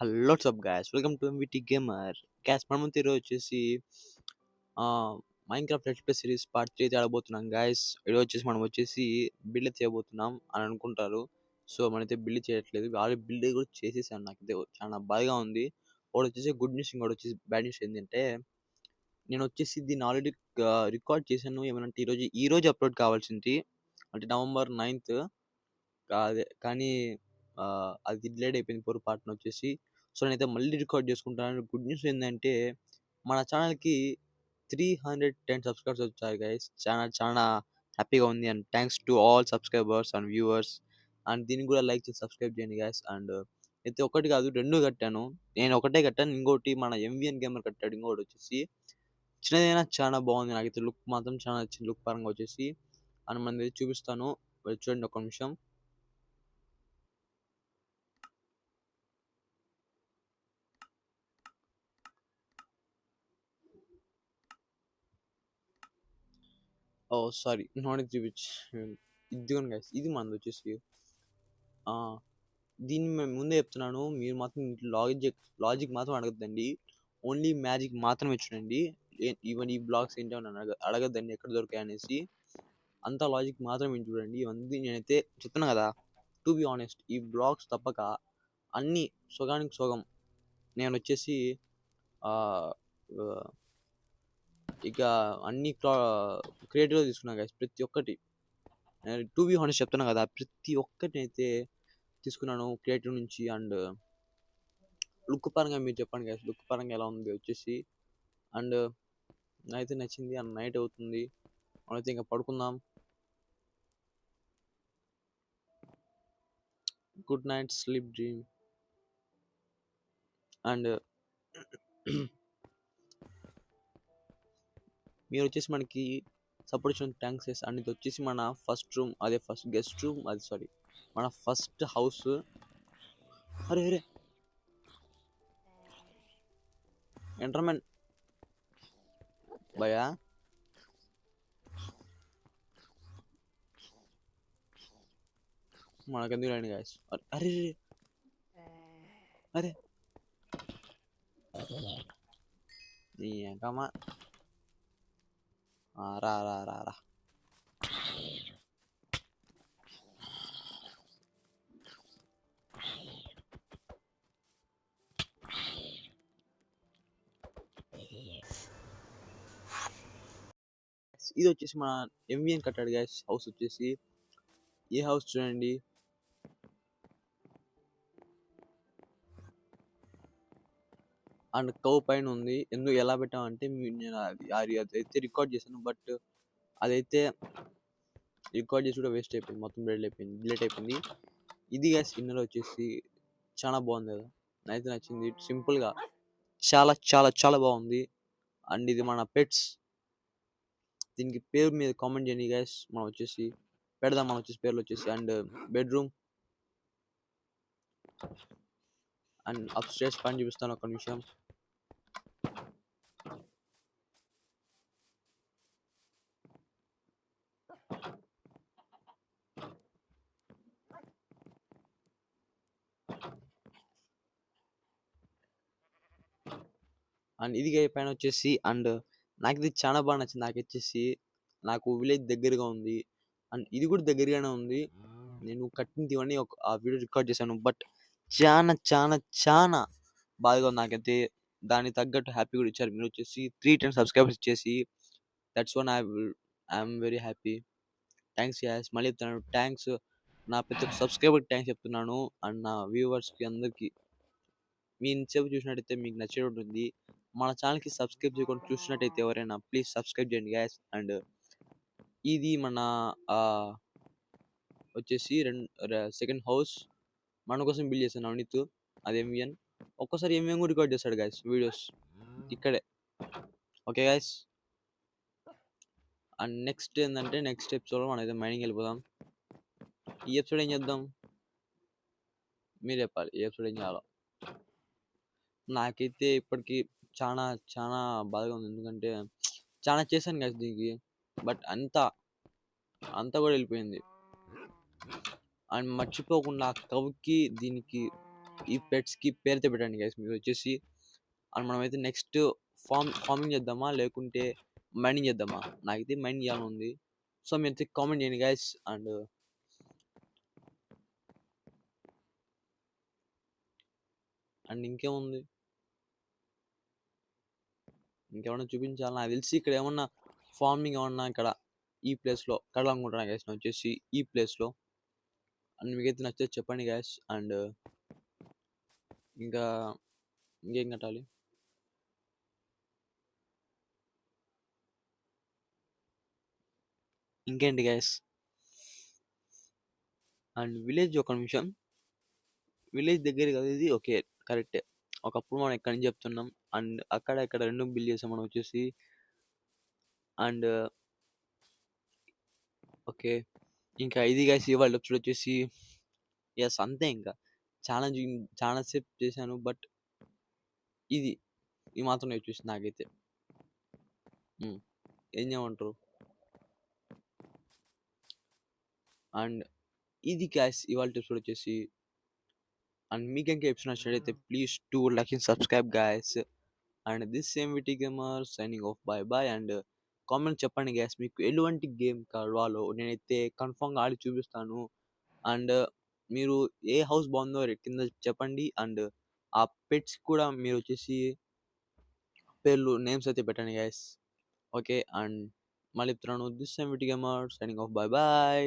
Hello sub guys welcome to MVT gamer guys మనం ఈరోజు వచ్చేసి Minecraft let's play series part three ఆడబోతున్నాం guys ఈరోజు వచ్చేసి మనం వచ్చేసి బిల్డ్ చేయబోతున్నాం అని అనుకుంటారు. సో మనైతే బిల్డ్ చేయట్లేదు. ఆల్రెడీ బిల్డ్ కూడా చేసేసాను నాకైతే. చాలా బాగా ఉంది. ఒకటి వచ్చేసి గుడ్ న్యూస్ ఇంకోటి వచ్చేసి బ్యాడ్ న్యూస్ ఏంటంటే నేను వచ్చేసి దీన్ని ఆల్రెడీ రికార్డ్ చేశాను. ఏమనంటే ఈరోజు ఈ రోజు అప్లోడ్ కావాల్సింది. అంటే నవంబర్ నైన్త్ అదే కానీ అది డిలేడ్ అయిపోయింది పొరపాటున వచ్చేసి. సో నేనైతే మళ్ళీ రికార్డ్ చేసుకుంటాను గుడ్ న్యూస్ ఏంటంటే మన ఛానల్కి త్రీ హండ్రెడ్ టెన్ సబ్స్క్రైబర్స్ వచ్చారు గైస్. చాలా చాలా హ్యాపీగా ఉంది. And thanks to all subscribers and viewers. And దీన్ని కూడా లైక్ చేసి సబ్స్క్రైబ్ చేయండి గైస్. అండ్ అయితే ఒకటి కాదు రెండు కట్టాను. నేను ఒకటే కట్టాను. ఇంకోటి మన ఎంవిఎన్ గేమర్ కట్టాడు ఇంకోటి వచ్చేసి. చిన్నదైనా చాలా బాగుంది. నాకైతే లుక్ మాత్రం చాలా నచ్చింది. లుక్ పరంగా వచ్చేసి. అండ్ మన చూపిస్తాను. చూడండి ఒక నిమిషం. Oh sorry. నాట్ ఎగ్జిబిట్ ఇదిగోండి గైస్ ఇది మనది వచ్చేసి. దీన్ని మేము ముందే చెప్తున్నాను. మీరు మాత్రం లాజిక్ లాజిక్ మాత్రం అడగద్దండి. ఓన్లీ మ్యాజిక్ మాత్రమే చూడండి. ఈవెన్ ఈ బ్లాగ్స్ ఏంటో అడగ అడగద్దండి ఎక్కడ దొరికాయి అనేసి. అంత లాజిక్ మాత్రమే చూడండి. ఇవన్నీ నేనైతే చెప్తున్నా కదా. టు బి ఆనెస్ట్ ఈ బ్లాగ్స్ తప్పక అన్ని సుగానికి సుగం. నేను వచ్చేసి ఇక అన్ని క్రియేటివ్గా తీసుకున్నాను గైస్ ప్రతి ఒక్కటి. టూ బి హానెస్ట్ చెప్తున్నా కదా ప్రతి ఒక్కటి అయితే తీసుకున్నాను క్రియేటివ్ నుంచి అండ్ లుక్ పరంగా మీరు చెప్పండి గైస్ లుక్ పరంగా ఎలా ఉంది వచ్చేసి. అండ్ అయితే నచ్చింది అండ్ నైట్ అవుతుంది. అయితే ఇంకా పడుకుందాం. Good night sleep dream and మీరు వచ్చేసి మనకి సపోర్ట్ ఇచ్చిన థ్యాంక్స్ అండ్ ఇది వచ్చేసి మన ఫస్ట్ రూమ్ అదే ఫస్ట్ గెస్ట్ రూమ్ అది సారీ మన ఫస్ట్ హౌస్ అరే అరే. ఎంటర్మెన్ భయా మనకెందుకు రండి గాయస్ అరే అరే అరే. నీ ఎంకమ్మా ఆ, రా రా రా రా. ఇది వచ్చేసి మన ఎంవిఎన్ కట్టాడు గ్యాస్ హౌస్ వచ్చేసి ఈ హౌస్ చూడండి? అండ్ కవ్ పైన ఉంది. ఎందుకు ఎలా పెట్టామంటే నేను అదైతే రికార్డ్ చేశాను. బట్ అదైతే రికార్డ్ చేసి కూడా వేస్ట్ అయిపోయింది. మొత్తం డిలీట్ అయిపోయింది. డిలీట్ అయిపోయింది. ఇది గ్యాస్ ఇన్నర్ వచ్చేసి చాలా బాగుంది కదా. నాకైతే నచ్చింది. సింపుల్గా చాలా చాలా చాలా బాగుంది. అండ్ ఇది మన పెట్స్. దీనికి పేరు మీద కామెంట్ చేయండి గ్యాస్ మనం వచ్చేసి పెడదాం. మనం వచ్చేసి పేర్లు వచ్చేసి అండ్ బెడ్రూమ్. అండ్ అప్స్టేర్స్ పని చూపిస్తాను ఒక నిమిషం. అండ్ ఇది పైన వచ్చేసి అండ్ నాకు ఇది చాలా బాగా నచ్చింది. నాకు వచ్చేసి నాకు విలేజ్ దగ్గరగా ఉంది. అండ్ ఇది కూడా దగ్గరగానే ఉంది. నేను కట్టినది ఇవన్నీ ఒక ఆ వీడియో రికార్డ్ చేశాను. బట్ చాలా చాలా చాలా బాగా ఉంది నాకైతే. దానికి తగ్గట్టు హ్యాపీ కూడా ఇచ్చారు. మీరు వచ్చేసి త్రీ టెన్ సబ్స్క్రైబర్స్ ఇచ్చేసి that's one I I'm very happy. Thanks as. మళ్ళీ చెప్తున్నాను. థ్యాంక్స్ నా ప్రతి ఒక్క సబ్స్క్రైబర్ థ్యాంక్స్ చెప్తున్నాను. అండ్ నా వ్యూవర్స్కి అందరికీ. మీ ఇంతసేపు చూసినట్టయితే మీకు నచ్చే ఉంటుంది మన ఛానల్కి సబ్స్క్రైబ్ చేయకుండా చూసినట్టయితే ఎవరైనా ప్లీజ్ సబ్స్క్రైబ్ చేయండి గ్యాస్. అండ్ ఇది మన వచ్చేసి రెండు సెకండ్ హౌస్ మన కోసం బిల్డ్ చేశాను అవినీత్ అది ఎంవిఎన్ ఒక్కసారి ఎంవిఎన్ కూడా రికార్డ్ చేస్తాడు గాయస్ వీడియోస్ ఇక్కడే. Okay guys. అండ్ నెక్స్ట్ ఏంటంటే నెక్స్ట్ ఎపిసోడ్ మనం అయితే మైనింగ్ వెళ్ళిపోదాం. ఈ ఎపిసోడ్ ఏం చేద్దాం? మీరు చెప్పాలి. ఈ ఎపిసోడ్ ఏం చేయాలో. నాకైతే ఇప్పటికీ చాలా చాలా బాధగా ఉంది ఎందుకంటే చాలా చేశాను కదా దీనికి బట్ అంతా అంతా కూడా వెళ్ళిపోయింది అండ్ మర్చిపోకుండా ఆ కవ్కి దీనికి ఈ పెట్స్‌కి పేరుతో పెట్టండి గైస్ మీరొచ్చేసి. అండ్ మనమైతే నెక్స్ట్ ఫామ్ ఫార్మింగ్ చేద్దామా? లేకుంటే మైనింగ్ చేద్దామా? నాకైతే మైండ్ చేయాలని ఉంది సో మీరైతే కామెంట్ చేయండి గైస్. అండ్ అండ్ ఇంకేముంది? ఇంకేమన్నా చూపించాలా? నాకు తెలిసి ఇక్కడ ఏమన్నా ఫార్మింగ్ ఏమన్నా ఇక్కడ ఈ ప్లేస్‌లో కట్టాలనుకుంటున్నా గ్యాస్ నేనొచ్చేసి ఈ ప్లేస్‌లో. అండ్ మీకైతే నచ్చితే చెప్పండి గ్యాస్ అండ్ ఇంకా ఇంకేం కట్టాలి? ఇంకేంటి గ్యాస్ అండ్ విలేజ్ ఒక నిమిషం. విలేజ్ దగ్గర కదా ఇది? ఓకే. కరెక్టే. ఒకప్పుడు మనం ఎక్కడి నుంచి చెప్తున్నాం. అండ్ అక్కడ ఇక్కడ 2 బిల్డ్ చేసాం మనం వచ్చేసి. And okay. ఇంకా ఇది గైస్ ఇవాళ ఎపిసోడ్ వచ్చేసి యెస్ అంతే ఇంకా. ఛాలెంజింగ్ చాలా సేపు చేశాను. బట్ ఇది. ఈ మాత్రం వచ్చేసింది నాకైతే. ఏం చేయమంటారు? అండ్ ఇది గైస్ ఇవాల్టి ఎపిసోడ్ వచ్చేసి. అండ్ మీకు ఇంకా ఎపిసోడ్ నచ్చినట్లయితే please do like and subscribe guys. And this is M VT gamer signing off bye bye and comment చెప్పండి గ్యాస్ మీకు ఎటువంటి గేమ్ కావాలో నేనైతే కన్ఫామ్గా ఆడి చూపిస్తాను. అండ్ మీరు ఏ హౌస్ బాగుందో కింద చెప్పండి. అండ్ ఆ పెట్స్ కూడా మీరు వచ్చేసి పేర్లు నేమ్స్ అయితే పెట్టండి గ్యాస్ ఓకే. అండ్ మళ్ళీ చెప్తున్నాను this is M VT gamer signing off bye bye